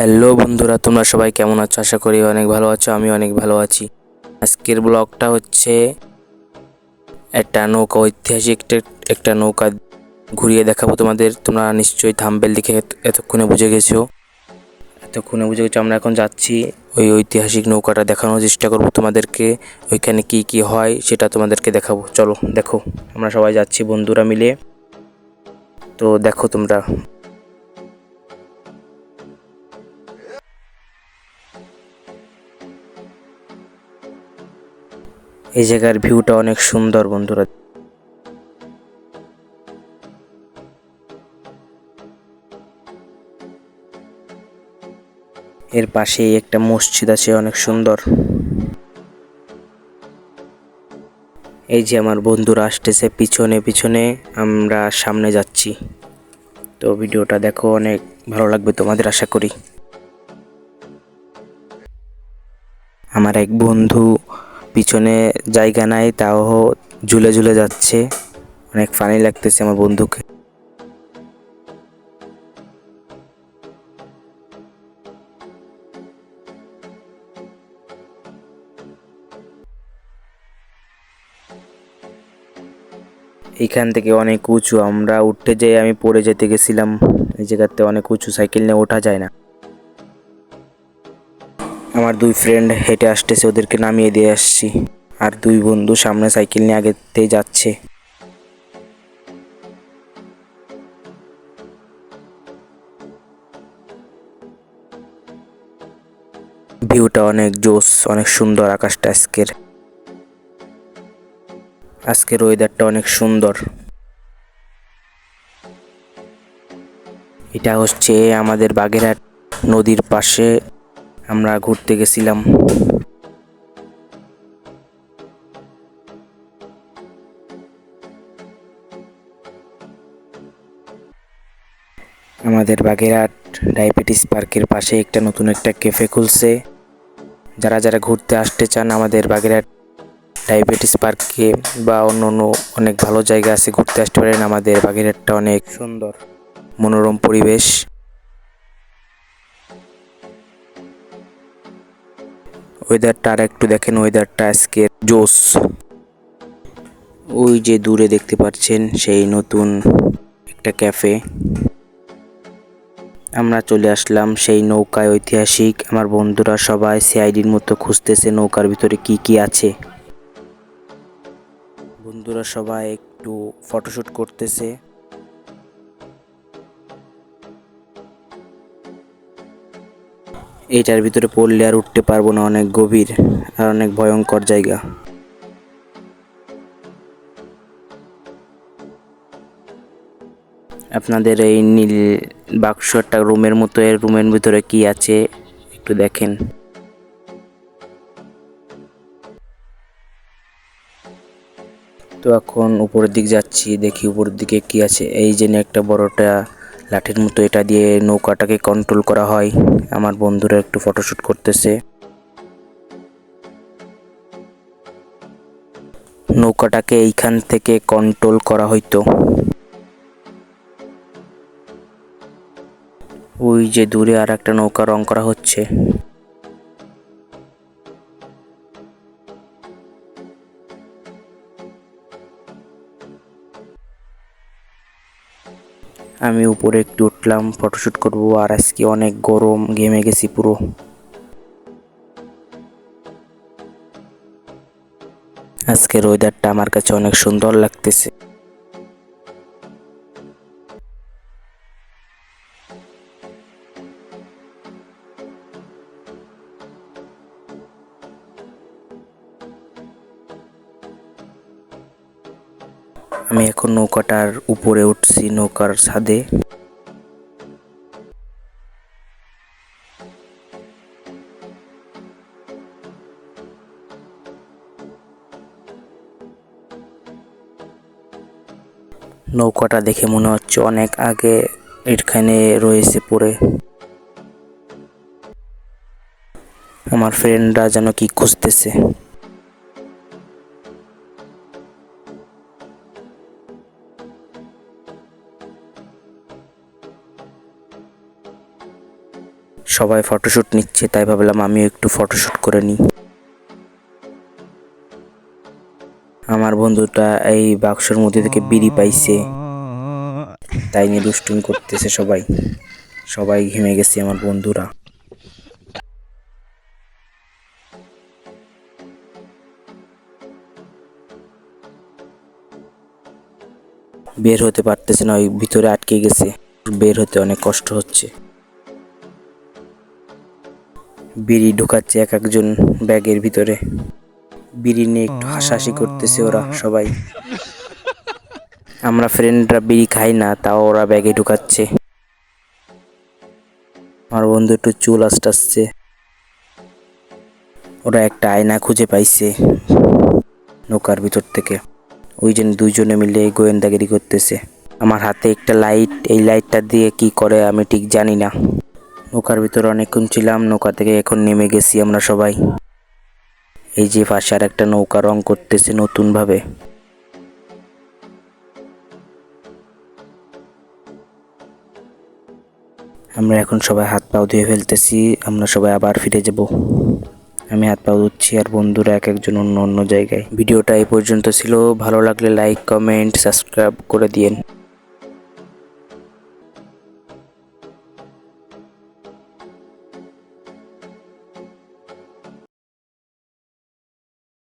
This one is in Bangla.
হ্যালো বন্ধুরা, তোমরা সবাই কেমন আছো? আশা করি অনেক ভালো আছো আমি অনেক ভালো আছি। আজকের ব্লগটা হচ্ছে একটা নৌকা, ঐতিহাসিক একটা- নৌকা ঘুরিয়ে দেখাবো তোমাদের। তোমরা নিশ্চয়ই থাম্বেল দেখে এত- এতক্ষণে বুঝে গেছো। এতক্ষণে বুঝে গেছো, আমরা এখন যাচ্ছি ওই ঐতিহাসিক নৌকাটা দেখানোর চেষ্টা করব তোমাদেরকে। ওইখানে কি কি হয় সেটা তোমাদেরকে দেখাবো। চলো, দেখো, আমরা সবাই যাচ্ছি বন্ধুরা মিলে। তো দেখো তোমরা এই জায়গার ভিউটা অনেক সুন্দর, বন্ধুরা। এর পাশেই একটা মসজিদ আছে, অনেক সুন্দর। এই যে আমার বন্ধুরা আসতেছে পিছনে পিছনে আমরা সামনে যাচ্ছি। তো ভিডিওটা দেখো, অনেক ভালো লাগবে তোমাদের, আশা করি। আমার এক বন্ধু পিছনে জায়গা নাই, তাও ঝুলে ঝুলে যাচ্ছে। অনেক ফানি লাগতেছে আমার বন্ধুকে। এখান থেকে অনেক উঁচু, আমরা উঠতে যেয়ে আমি পড়ে যেতে গেছিলাম। এই জায়গাতে অনেক উঁচু সাইকেল নিয়ে ওঠা যায় না। আমার দুই ফ্রেন্ড হেঁটে আসতেছে, ওদেরকে নামিয়ে দিয়ে আসছি। আর দুই বন্ধু সামনে সাইকেল নিয়ে আগেতেই যাচ্ছে। ভিউটা অনেক জোস, অনেক সুন্দর আকাশটা আজকের। আজকের ওয়েদারটা অনেক সুন্দর। এটা হচ্ছে আমাদের বাগেরহাট নদীর পাশে আমরা ঘুরতে গেছিলাম। আমাদের বাগেরহাট ডায়াবেটিস পার্কের পাশে একটা নতুন একটা ক্যাফে খুলছে। যারা যারা ঘুরতে আসতে চান আমাদের বাগেরহাট ডায়াবেটিস পার্কে বা অন্য অন্য অনেক ভালো জায়গা আছে, ঘুরতে আসতে পারেন। আমাদের বাগেরহাটটা অনেক সুন্দর, মনোরম পরিবেশ। ওয়েদারটা আর একটু দেখেন ওয়েদারটা আজকে জোস ওই যে দূরে দেখতে পাচ্ছেন, সেই নতুন একটা ক্যাফে আমরা চলে আসলাম সেই নৌকায় ঐতিহাসিক। আমার বন্ধুরা সবাই সিআইডির মতো খুঁজতেছে নৌকার ভিতরে কি কি আছে। বন্ধুরা সবাই একটু ফটোশুট করতেছে। এইটার ভিতরে পড়লে আর উঠতে পারব না, অনেক গভীর আর অনেক ভয়ঙ্কর জায়গা। আপনাদের এই নীল বাক্স একটা রুমের মতো, এর রুমের ভিতরে কি আছে একটু দেখেন। তো এখন উপরের দিক যাচ্ছি, দেখি উপরের দিকে কি আছে। এই যে একটা বড়টা লাঠির মতো এটা দিয়ে নৌকাটাকে কন্ট্রোল করা হয়। আমার বন্ধুরা একটু ফটোশুট করতেছে। নৌকাটাকে এইখান থেকে কন্ট্রোল করা হইতো। ওই যে দূরে আর একটা নৌকা রং করা হচ্ছে। আমি উপরে একটু উঠলাম ফটোশ্যুট করব, আর আজকে অনেক গরম, ঘেমে গেছি পুরো। আজকের ওয়েদারটা আমার কাছে অনেক সুন্দর লাগতেছে। আমি এখন নৌকাটার উপরে উঠছি নৌকার ছাদে। নৌকাটা দেখে মনে হচ্ছে অনেক আগে এখানে রয়েছে পড়ে। আমার ফ্রেন্ডরা যেন কি খুঁজতেছে। সবাই ফটোশ্যুট নিচ্ছে, তাই ভাবলাম আমিও একটু ফটোশ্যুট করে নিই। আমার বন্ধুটা এই বাক্সর মধ্যে থেকে বিড়ি পাইছে। তাই নিয়ে দুষ্টুমি করতেছে সবাই। সবাই ঘেমে গেছে আমার বন্ধুরা। বের হতে পারতেছে না, ওই ভিতরে আটকে গেছে। বের হতে অনেক কষ্ট হচ্ছে। বিড়ি ঢুকাচ্ছে এক একজন ব্যাগের ভিতরে। বিড়ি নিয়ে একটু হাসাহাসি করতেছে ওরা সবাই। আমরা ফ্রেন্ডরা বিড়ি খাই না, তাও ওরা ব্যাগে ঢুকাচ্ছে। আমার বন্ধু একটু চুল আসটাচ্ছে ওরা একটা আয়না খুঁজে পাইছে নৌকার ভিতর থেকে। ওই জন্য দুইজনে মিলে গোয়েন্দাগিরি করতেছে। আমার হাতে একটা লাইট এই লাইটটা দিয়ে কি করে আমি ঠিক জানি না। নৌকার ভিতরে অনেকক্ষণ ছিলাম, নৌকা থেকে এখন নেমে গেছি আমরা সবাই। এই যে পাশে আর একটা নৌকা রং করতেছে নতুনভাবে। আমরা এখন সবাই হাত পাও ধুয়ে ফেলতেছি, আমরা সবাই আবার ফিরে যাব। আমি হাত পা ধুচ্ছি আর বন্ধুরা এক একজন অন্য অন্য জায়গায়। ভিডিওটা এই পর্যন্ত ছিল, ভালো লাগলে লাইক কমেন্ট সাবস্ক্রাইব করে দিয়েন।